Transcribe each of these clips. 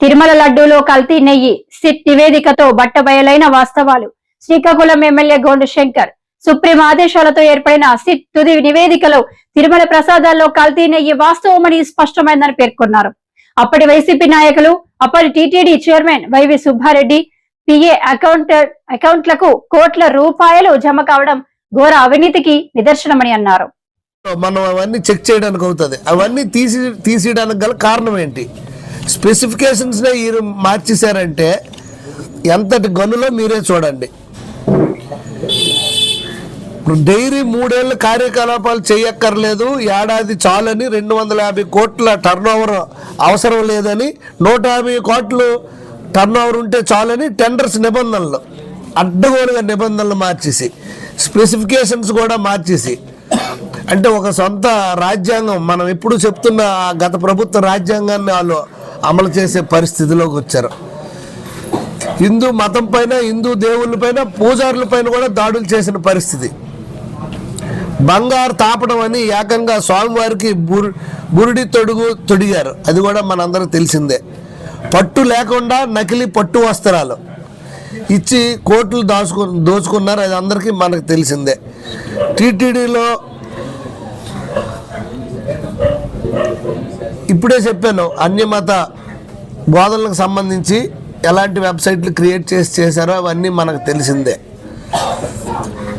తిరుమల లడ్డూలో కల్తీ నెయ్యి సిట్ నివేదికతో బట్టబయలైన వాస్తవాలు. శ్రీకాకుళం ఎమ్మెల్యే గోండు శంకర్ సుప్రీం ఆదేశాలతో ఏర్పడిన సిట్ తుది నివేదికలో తిరుమల ప్రసాదాల్లో కల్తీ నెయ్యి వాస్తవమని స్పష్టమైందని పేర్కొన్నారు. అప్పటి వైసీపీ నాయకులు అప్పటి TTD chairman YV Subba Reddy PA account అకౌంట్లకు కోట్ల రూపాయలు జమ కావడం ఘోర అవినీతికి నిదర్శనమని అన్నారు. మనం అవన్నీ చెక్ చేయడానికి అవుతుంది. అవన్నీ తీసి తీసేయడానికి గల కారణం ఏంటి? స్పెసిఫికేషన్స్నే మీరు మార్చేశారంటే ఎంతటి గనులో మీరే చూడండి. డైరీ మూడేళ్ళ కార్యకలాపాలు చేయక్కర్లేదు ఏడాది చాలని రెండు వందల యాభై కోట్ల టర్న్ ఓవర్ అవసరం లేదని నూట యాభై కోట్లు టర్న్ ఓవర్ ఉంటే చాలని టెండర్స్ నిబంధనలు అడ్డగోలుగా నిబంధనలు మార్చేసి స్పెసిఫికేషన్స్ కూడా మార్చేసి. అంటే ఒక సొంత రాజ్యాంగం మనం ఎప్పుడు చెప్తున్న గత ప్రభుత్వ రాజ్యాంగాన్ని వాళ్ళు అమలు చేసే పరిస్థితిలోకి వచ్చారు. హిందూ మతం పైన హిందూ దేవుళ్ళ పైన పూజారుల పైన కూడా దాడులు చేసిన పరిస్థితి. బంగారు తాపడం అని ఏకంగా స్వామివారికి బురు బురుడి తొడుగు తొడిగారు. అది కూడా మనందరికి తెలిసిందే. పట్టు లేకుండా నకిలీ పట్టు వస్త్రాలు ఇచ్చి కోట్లు దాచుకు దోచుకున్నారు. అది అందరికీ మనకు తెలిసిందే. టీటీడీలో ఇప్పుడే చెప్పాను అన్యమత బోధనలకు సంబంధించి ఎలాంటి వెబ్సైట్లు క్రియేట్ చేసి చేశారో అవన్నీ మనకు తెలిసిందే.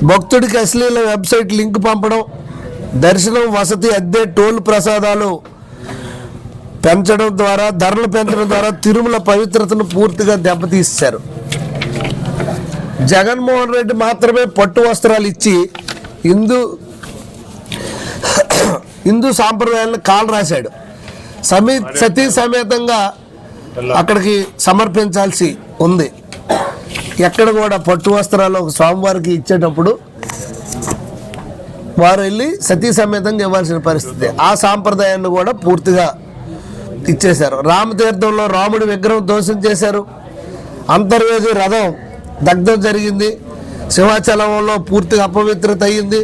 భక్తుడికి అశ్లీల వెబ్సైట్ లింక్ పంపడం దర్శనం వసతి అద్దె టోల్ ప్రసాదాలు పెంచడం ద్వారా ధరలు పెంచడం ద్వారా తిరుమల పవిత్రతను పూర్తిగా దెబ్బతీశారు. జగన్మోహన్ రెడ్డి మాత్రమే పట్టు వస్త్రాలు ఇచ్చి హిందూ హిందూ సాంప్రదాయాలను కాలు రాశాడు సమీ సతీ సమేతంగా అక్కడికి సమర్పించాల్సి ఉంది. ఎక్కడ కూడా పట్టు వస్త్రాలు ఒక స్వామివారికి ఇచ్చేటప్పుడు వారు వెళ్ళి సతీ సమేతంగా ఇవ్వాల్సిన పరిస్థితి. ఆ సాంప్రదాయాన్ని కూడా పూర్తిగా ఇచ్చేశారు. రామతీర్థంలో రాముడి విగ్రహం ధ్వంసం చేశారు. అంతర్వేది రథం దగ్ధం జరిగింది. సింహాచలంలో పూర్తిగా అపవిత్రత అయ్యింది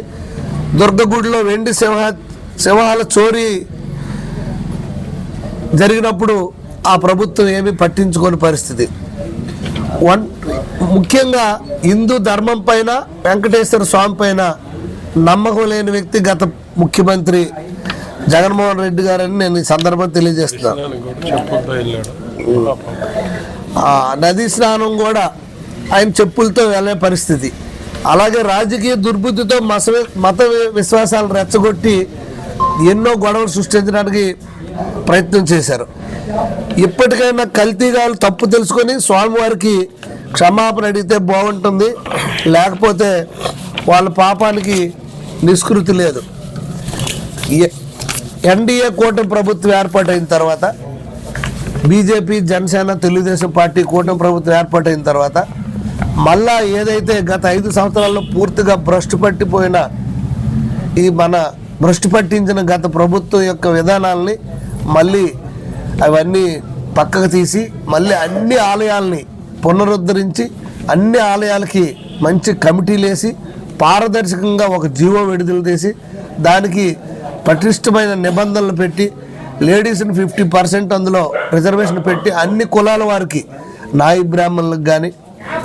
దుర్గగుడిలో వెండి సింహ సింహాల చోరీ జరిగినప్పుడు ఆ ప్రభుత్వం ఏమీ పట్టించుకోని పరిస్థితి. వన్ ముఖ్యంగా హిందూ ధర్మం పైన వెంకటేశ్వర స్వామి పైన నమ్మకం లేని వ్యక్తి గత ముఖ్యమంత్రి జగన్మోహన్ రెడ్డి గారని నేను ఈ సందర్భం తెలియజేస్తున్నాను. నదీ స్నానం కూడా ఆయన చెప్పులతో వెళ్ళే పరిస్థితి. అలాగే రాజకీయ దుర్బుద్ధితో మత విశ్వాసాలు రెచ్చగొట్టి ఎన్నో గొడవలు సృష్టించడానికి ప్రయత్నం చేశారు. ఇప్పటికైనా కల్తీగాలు తప్పు తెలుసుకొని స్వామివారికి క్షమాపణ అడిగితే బాగుంటుంది. లేకపోతే వాళ్ళ పాపానికి నిష్కృతి లేదు. ఎన్డీఏ కూటమి ప్రభుత్వం ఏర్పాటైన తర్వాత బీజేపీ జనసేన తెలుగుదేశం పార్టీ కూటమి ప్రభుత్వం ఏర్పాటైన తర్వాత మళ్ళా ఏదైతే గత ఐదు సంవత్సరాల్లో పూర్తిగా భ్రష్టు పట్టిపోయిన ఈ మన భ్రష్టు పట్టించిన గత ప్రభుత్వం యొక్క విధానాల్ని మళ్ళీ అవన్నీ పక్కకు తీసి మళ్ళీ అన్ని ఆలయాల్ని పునరుద్ధరించి అన్ని ఆలయాలకి మంచి కమిటీలేసి పారదర్శకంగా ఒక జీవో విడుదల చేసి దానికి పటిష్టమైన నిబంధనలు పెట్టి లేడీస్ని ఫిఫ్టీ పర్సెంట్ అందులో రిజర్వేషన్ పెట్టి అన్ని కులాల వారికి నాయి బ్రాహ్మణులకు కానీ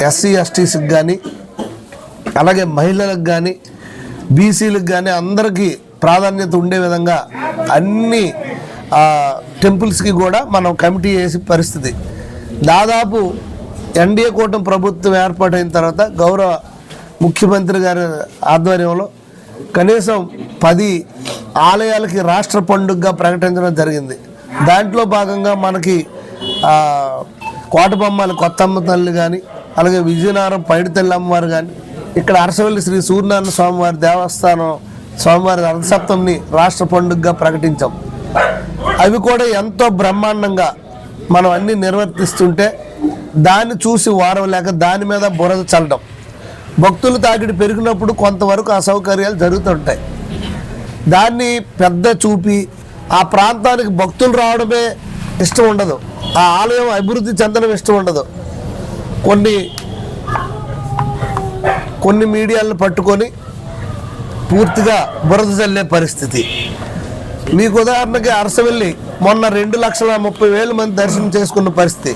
ఎస్సీ ఎస్టీస్కి కానీ అలాగే మహిళలకు కానీ బీసీలకు కానీ అందరికీ ప్రాధాన్యత ఉండే విధంగా అన్ని టెంపుల్స్కి కూడా మనం కమిటీ చేసే పరిస్థితి. దాదాపు ఎన్డీఏ కూటమి ప్రభుత్వం ఏర్పాటైన తర్వాత గౌరవ ముఖ్యమంత్రి గారి ఆధ్వర్యంలో కనీసం పది ఆలయాలకి రాష్ట్ర పండుగగా ప్రకటించడం జరిగింది. దాంట్లో భాగంగా మనకి కోటబొమ్మలు కోటబొమ్మల కొత్తమ్మ తల్లి కానీ అలాగే విజయనగరం పైడితల్లి అమ్మవారు కానీ ఇక్కడ అరసవల్లి శ్రీ సూర్యనారాయణ స్వామివారి దేవస్థానం స్వామివారి రథసప్తమిని రాష్ట్ర పండుగగా ప్రకటించాం. అవి కూడా ఎంతో బ్రహ్మాండంగా మనం అన్ని నిర్వర్తిస్తుంటే దాన్ని చూసి వారం లేక దాని మీద బురద చల్లడం. భక్తులు తాకిడి పెరిగినప్పుడు కొంతవరకు అసౌకర్యాలు జరుగుతుంటాయి. దాన్ని పెద్ద చూపి ఆ ప్రాంతానికి భక్తులు రావడమే ఇష్టం ఉండదు. ఆ ఆలయం అభివృద్ధి చెందడం ఇష్టం ఉండదు. కొన్ని కొన్ని మీడియాలను పట్టుకొని పూర్తిగా బురద చల్లే పరిస్థితి. మీకు ఉదాహరణకి అరసవెల్లి మొన్న రెండు లక్షల ముప్పై వేల మంది దర్శనం చేసుకున్న పరిస్థితి.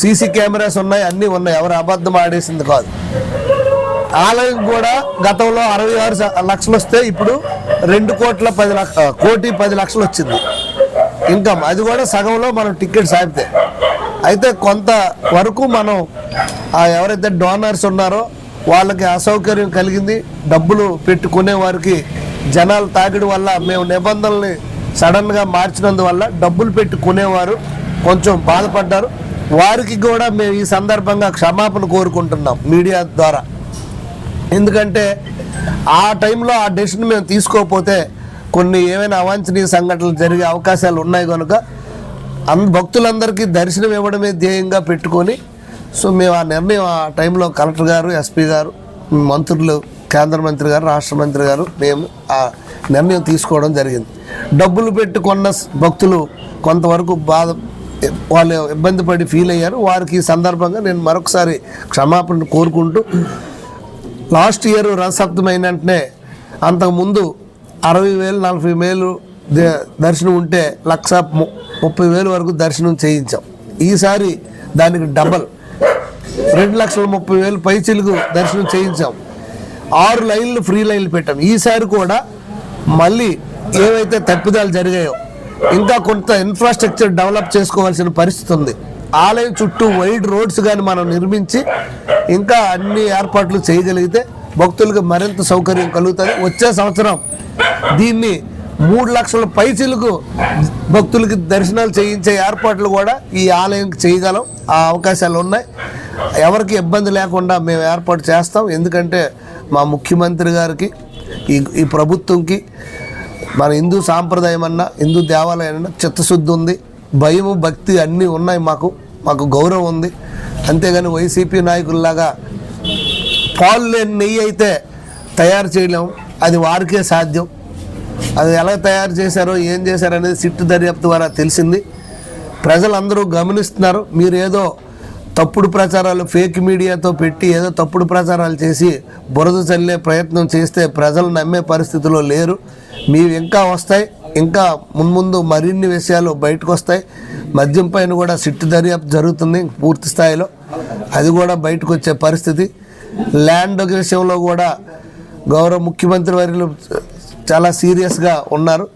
సీసీ కెమెరాస్ ఉన్నాయి అన్నీ ఉన్నాయి. ఎవరు అబద్ధం ఆడేసింది కాదు. ఆలయం కూడా గతంలో అరవై ఆరు లక్షలు వస్తే ఇప్పుడు రెండు కోట్ల పది లక్ష కోటి పది లక్షలు వచ్చింది. ఇన్కమ్. అది కూడా సగంలో మనం టికెట్ సాగితే అయితే కొంత వరకు మనం ఎవరైతే డోనర్స్ ఉన్నారో వాళ్ళకి అసౌకర్యం కలిగింది డబ్బులు పెట్టుకునే వారికి జనాలు తాగడం వల్ల మేము నిబంధనల్ని సడన్గా మార్చినందువల్ల డబ్బులు పెట్టుకునేవారు కొంచెం బాధపడ్డారు. వారికి కూడా మేము ఈ సందర్భంగా క్షమాపణ కోరుకుంటున్నాం మీడియా ద్వారా. ఎందుకంటే ఆ టైంలో ఆ డెసిషన్ మేము తీసుకోకపోతే కొన్ని ఏమైనా అవాంఛనీయ సంఘటనలు జరిగే అవకాశాలు ఉన్నాయి కనుక అంద భక్తులందరికీ దర్శనం ఇవ్వడమే ధ్యేయంగా పెట్టుకొని సో మేము ఆ నిర్ణయం ఆ టైంలో కలెక్టర్ గారు ఎస్పీ గారు మంత్రులు కేంద్ర మంత్రి గారు రాష్ట్ర మంత్రి గారు మేము ఆ నిర్ణయం తీసుకోవడం జరిగింది. డబ్బులు పెట్టుకున్న భక్తులు కొంతవరకు బాధ వాళ్ళు ఇబ్బంది పడి ఫీల్ అయ్యారు. వారికి ఈ సందర్భంగా నేను మరొకసారి క్షమాపణ కోరుకుంటూ లాస్ట్ ఇయర్ రథసప్తమి వెంటనే అంతకుముందు అరవై వేలు నలభై వేలు దర్శనం ఉంటే లక్ష ము- ముప్పై వేలు వరకు దర్శనం చేయించాం. ఈసారి దానికి డబల్. రెండు లక్షల ముప్పై వేలు పైచిలుగు దర్శనం చేయించాం. ఆరు లైన్లు ఫ్రీ లైన్లు పెట్టాం. ఈసారి కూడా మళ్ళీ ఏవైతే తప్పిదాలు జరిగాయో ఇంకా కొంత ఇన్ఫ్రాస్ట్రక్చర్ డెవలప్ చేసుకోవాల్సిన పరిస్థితి ఉంది. ఆలయం చుట్టూ వైడ్ రోడ్స్ కానీ మనం నిర్మించి ఇంకా అన్ని ఏర్పాట్లు చేయగలిగితే భక్తులకు మరింత సౌకర్యం కలుగుతుంది. వచ్చే సంవత్సరం దీన్ని మూడు లక్షల పైసలకు భక్తులకి దర్శనాలు చేయించే ఏర్పాట్లు కూడా ఈ ఆలయంకి చేయగలం. ఆ అవకాశాలు ఉన్నాయి. ఎవరికి ఇబ్బంది లేకుండా మేము ఏర్పాటు చేస్తాం. ఎందుకంటే మా ముఖ్యమంత్రి గారికి ఈ ఈ ప్రభుత్వంకి మన హిందూ సాంప్రదాయం అన్నా హిందూ దేవాలయం అన్నా చిత్తశుద్ధి ఉంది. భయము భక్తి అన్నీ ఉన్నాయి మాకు. మాకు గౌరవం ఉంది. అంతేగాని వైసీపీ నాయకుల్లాగా పాలు లేని నెయ్యి అయితే తయారు చేయలేము. అది వారికే సాధ్యం. అది ఎలా తయారు చేశారో ఏం చేశారో అనేది సిట్టు దర్యాప్తు ద్వారా తెలిసింది. ప్రజలందరూ గమనిస్తున్నారు. మీరు ఏదో తప్పుడు ప్రచారాలు ఫేక్ మీడియాతో పెట్టి ఏదో తప్పుడు ప్రచారాలు చేసి బురద చల్లే ప్రయత్నం చేస్తే ప్రజలు నమ్మే పరిస్థితిలో లేరు. మీవి ఇంకా వస్తాయి ఇంకా మున్ముందు మరిన్ని విషయాలు బయటకు వస్తాయి మద్యం పైన కూడా సిట్టు దర్యాప్తు జరుగుతుంది పూర్తి స్థాయిలో. అది కూడా బయటకు వచ్చే పరిస్థితి. ల్యాండ్ విషయంలో కూడా గౌరవ ముఖ్యమంత్రి వర్యులు చాలా సీరియస్గా ఉన్నారు.